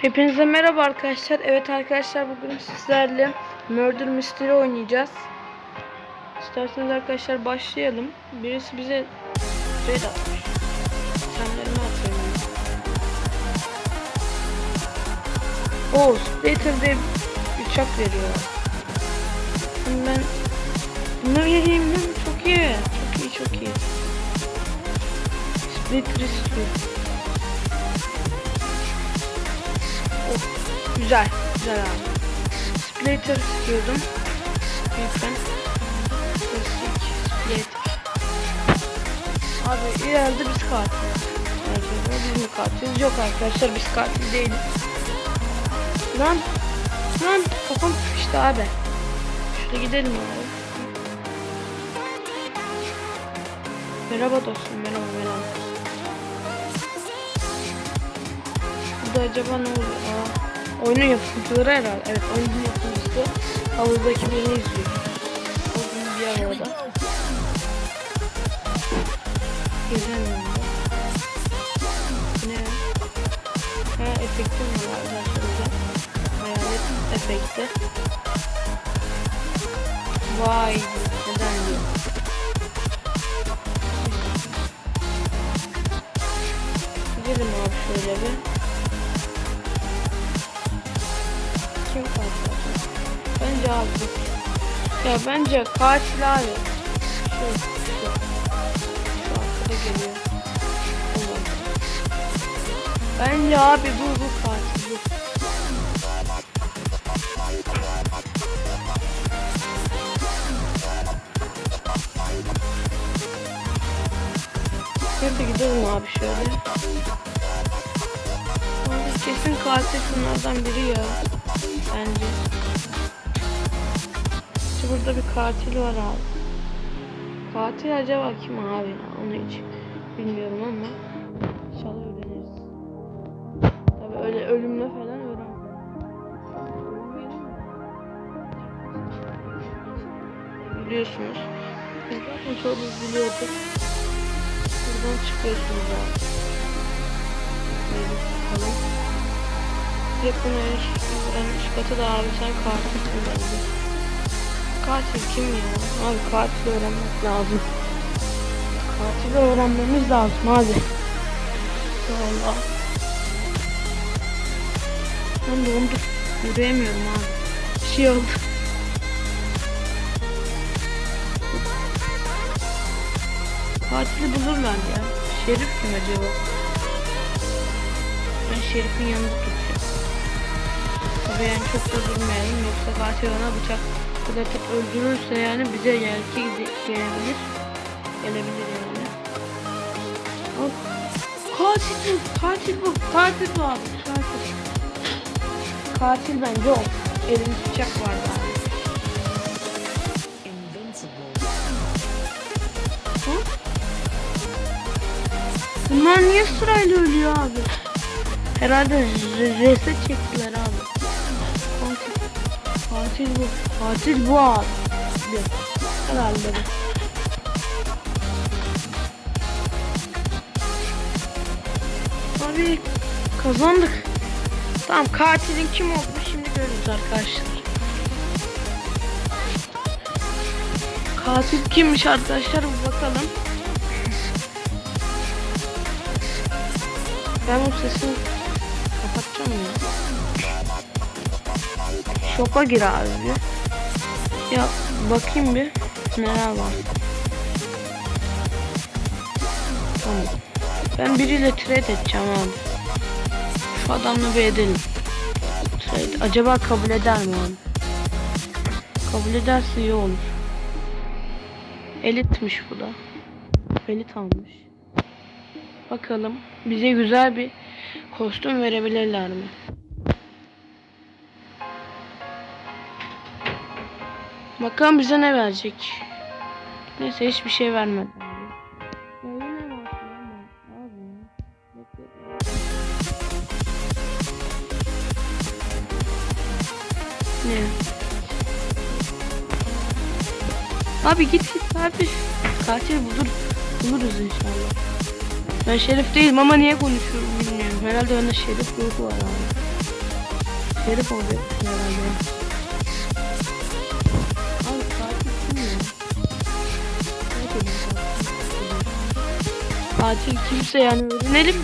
Hepinize merhaba arkadaşlar. Evet arkadaşlar bugün sizlerle Murder Mystery oynayacağız. İsterseniz arkadaşlar başlayalım. Birisi bize red atmış. Senlerimi atıyorum. Oo, Splatter de uçak veriyor. Şimdi ben bunu vereyim değil mi? Çok iyi. Çok iyi, çok iyi. Splitter istiyorum. Güzel, güzel abi. Splatter istiyordum. Lütfen. Klasik Splatter. Abi ileride biz katil. Biz mi katiliz? Yok arkadaşlar biz katil değiliz. Lan, lan kafam sıkıştı abi. Şuraya gidelim abi. Merhaba dostum, merhaba merhaba. Burada acaba ne oluyor? Aa, oyunun yapımcıları herhalde. Evet oyunun yapımcısı havuzdaki birini izliyor. Havuzun bir yer orada. Gezemiyorum da. Bu Ne? Ha efektim var arkadaşlar. Hayalet efekti. Vay neden diyor. Gidelim abi şöyle bir. Kim katil? Bence abi. Ya bence katil abi. Şu, şu. Bence abi bu bu katil. Hadi gidelim abi şöyle. Kesin katil şunlardan biri ya. Bence. İşte burada bir katil var abi. Katil acaba kim abi ya? Onu hiç bilmiyorum ama inşallah öğreniriz. Tabi öyle ölümle falan öğren. Biliyorsunuz. Biz zaten çoğumuz biliyorduk. Buradan çıkıyorsunuz abi. Bakalım. Yakın öğrenmiş katı da abi sen katilsin bence. Katil kim ya? Abi katil öğrenmek lazım. Katili öğrenmemiz lazım abi. Valla. Ben dondum. Yürüyemiyorum abi. Bir şey oldu. Katili bulurlar ya. Şerif kim acaba? Ben Şerif'in yanında tutacağım. Tabii yani çok da durmayalım yoksa katil ona bıçak fırlatıp öldürürse yani bize gide- gelebilir. Gelebilir yani. Hop. Katil bu, katil bu, katil bu abi, katil. Katil bence o. Elinde bıçak vardı abi. Hı? Bunlar niye sırayla ölüyor abi? Herhalde re- reset çektiler abi. Katil bu. Katil bu abi. Herhalde. Abi kazandık. Tamam katilin kim olduğunu şimdi görürüz arkadaşlar. Katil kimmiş arkadaşlar bakalım. Ben bu sesini kapatacağım ya. Şoka gir abi. Ya bakayım bir neler var. Tamam. Ben biriyle trade edeceğim abi. Şu adamla bir edelim. Trade. Acaba kabul eder mi abi? Kabul ederse iyi olur. Elitmiş bu da. Elit almış. Bakalım bize güzel bir kostüm verebilirler mi? Bakalım bize ne verecek. Neyse hiçbir şey vermedi. Ne? Abi git git abi. Katil bulur, buluruz inşallah. Ben şerif değilim ama niye konuşuyorum bilmiyorum. Herhalde önde şerif ruhu var abi. Şerif olacaksın herhalde. Katil. Kimse yani öğrenelim.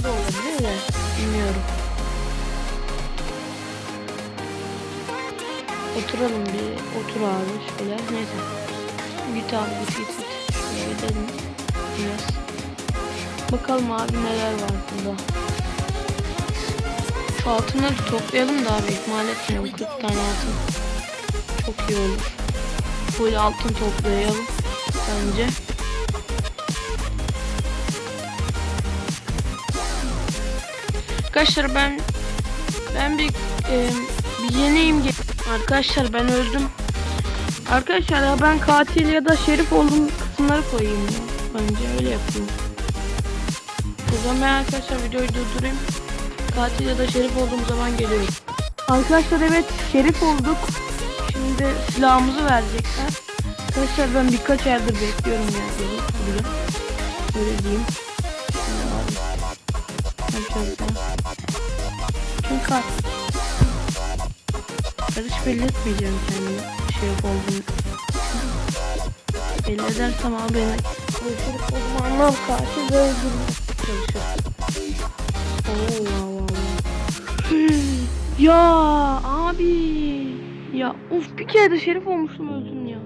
O da olabilir de bilmiyorum. Oturalım bir otur abi şöyle neyse. Git abi git git git. Gidelim biraz. Bakalım abi neler var burada. Şu altınları toplayalım da abi ihmal etmeyelim 40 tane altın. Çok iyi olur. Böyle altın toplayalım bence. Arkadaşlar ben ben bir e, bir yeneyim arkadaşlar ben öldüm. Arkadaşlar ya ben katil ya da şerif olduğum kısımları koyayım ya. Bence öyle yapayım. O zaman arkadaşlar videoyu durdurayım. Katil ya da şerif olduğum zaman geliyorum. Arkadaşlar evet şerif olduk. Şimdi silahımızı verecekler. Arkadaşlar ben birkaç aydır bekliyorum ya. Böyle, böyle. Öyle diyeyim. Arkadaşlar. Çünkü Karış belli etmeyeceğim kendimi şey olduğunu. Belli edersem abi beni öldürüp o zaman anlam katil ve öldürmeye çalışır. Wow. Ya abi. Ya uf bir kere de şerif olmuştum öldüm ya.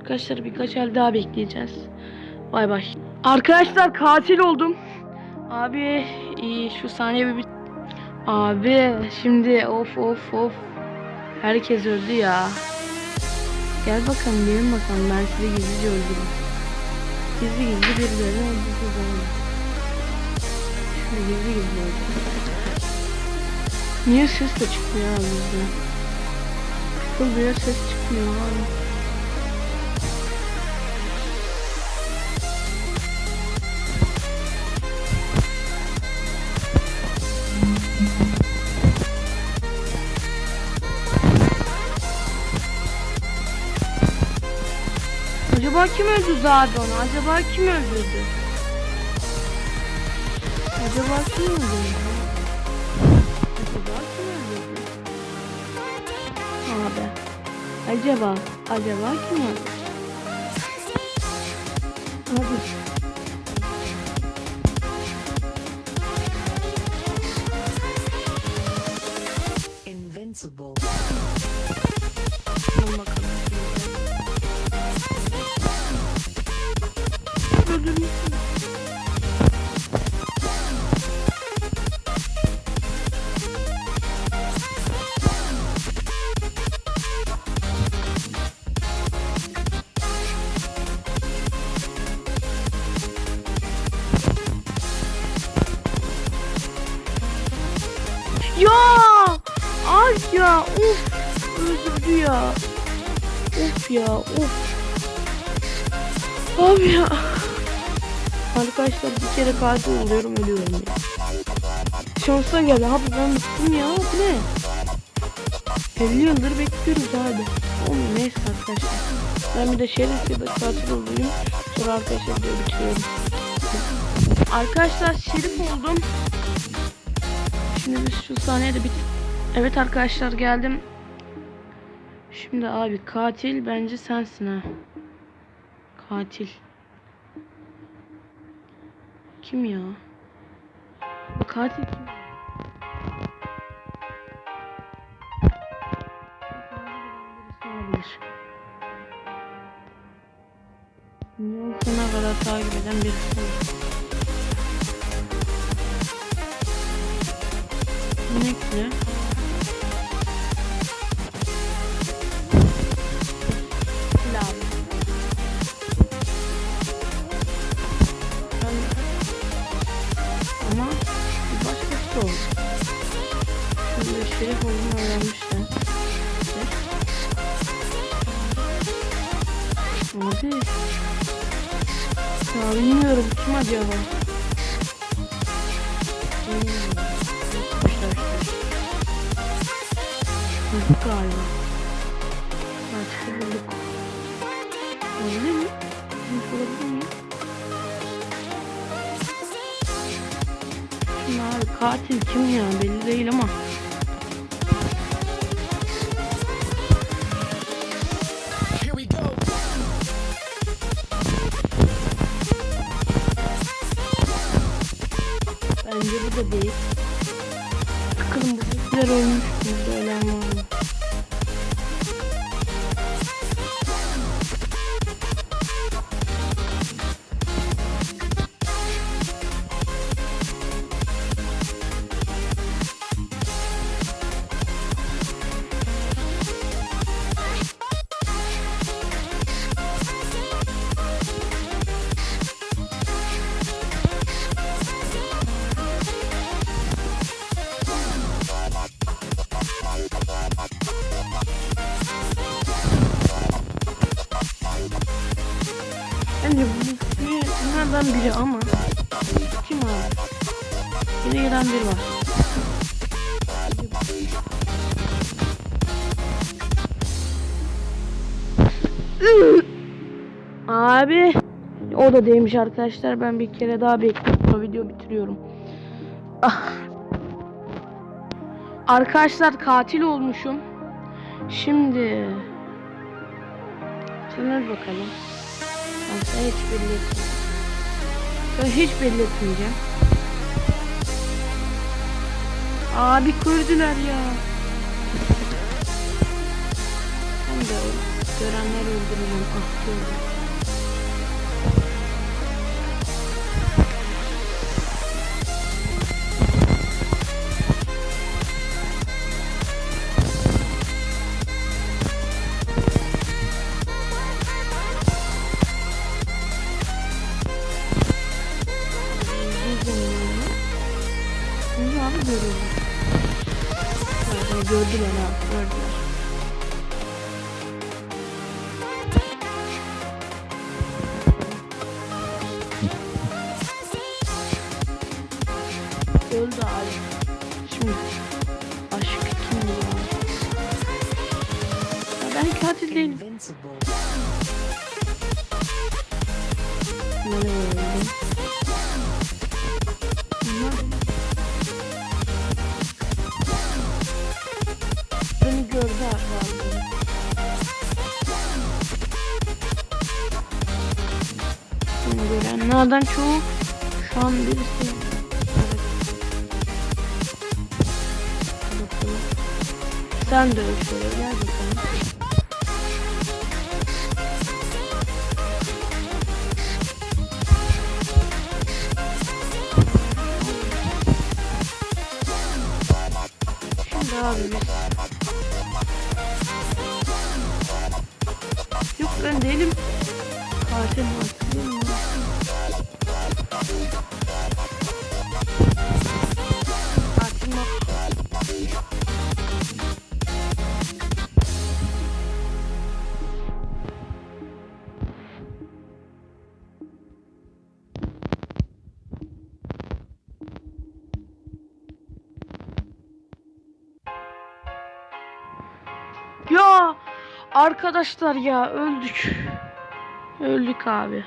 Arkadaşlar birkaç el daha bekleyeceğiz. Bay bay. Arkadaşlar katil oldum. Abi iyi şu saniye bir. Abi şimdi of of of. Herkes öldü ya. Gel bakalım gelin bakalım ben sizi gizlice öldürürüm. Gizli gizli birilerini öldürürüm. Şimdi gizli gizli öldürürüm. Niye ses de çıkmıyor abi bizde? Kılıyor ses çıkmıyor abi. Acaba kim öldürdü abi onu? Acaba kim öldürdü? Acaba kim öldürdü? Abi. Acaba, acaba kim öldürdü? Abi. Invincible. Ya! Ay ya! Uf! Öldürdü ya. Of ya of. Abi ya. Arkadaşlar bir kere katil oluyorum ölüyorum ya. Şansa geldi abi ben bıktım ya bu ne? 50 yıldır bekliyoruz abi. Oğlum neyse arkadaşlar. Ben bir de şerif ya da katil olayım. Sonra arkadaşlar diyor bitiriyorum. Arkadaşlar şerif oldum. Şimdi biz şu sahneye de. Evet arkadaşlar geldim. Şimdi abi katil bence sensin ha. Katil. Kim ya? Katil kim? Yol sona kadar takip eden birisi olur. Ben... Ama bir da oldu. Şimdi şerif olduğunu öğrenmişler. Abi. Ya bilmiyorum kim acaba? Katil kim ya belli değil ama. Bunlardan biri ama kim abi? Yine gelen biri var. Abi o da değilmiş arkadaşlar. Ben bir kere daha bekleyip bu video bitiriyorum. Ah. Arkadaşlar katil olmuşum. Şimdi öl bakalım. Sen hiç belli Ben hiç belli etmeyeceğim. Abi kördüler ya. Ben de. Görenler öldürürüm. Ah gördüm. Öldü abi. Şimdi aşk kim ya? ben katil değilim. Ne? Bunlar- Beni gördü abi. Beni görenlerden çoğu şu an birisi. De öl şöyle gel bakalım. Şimdi abi biz- Yok ben değilim. Katil matil arkadaşlar ya öldük. Öldük abi.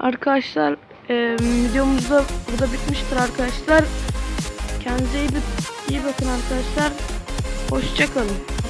Arkadaşlar e, videomuz da burada bitmiştir arkadaşlar. Kendinize iyi, iyi bakın arkadaşlar. Hoşçakalın.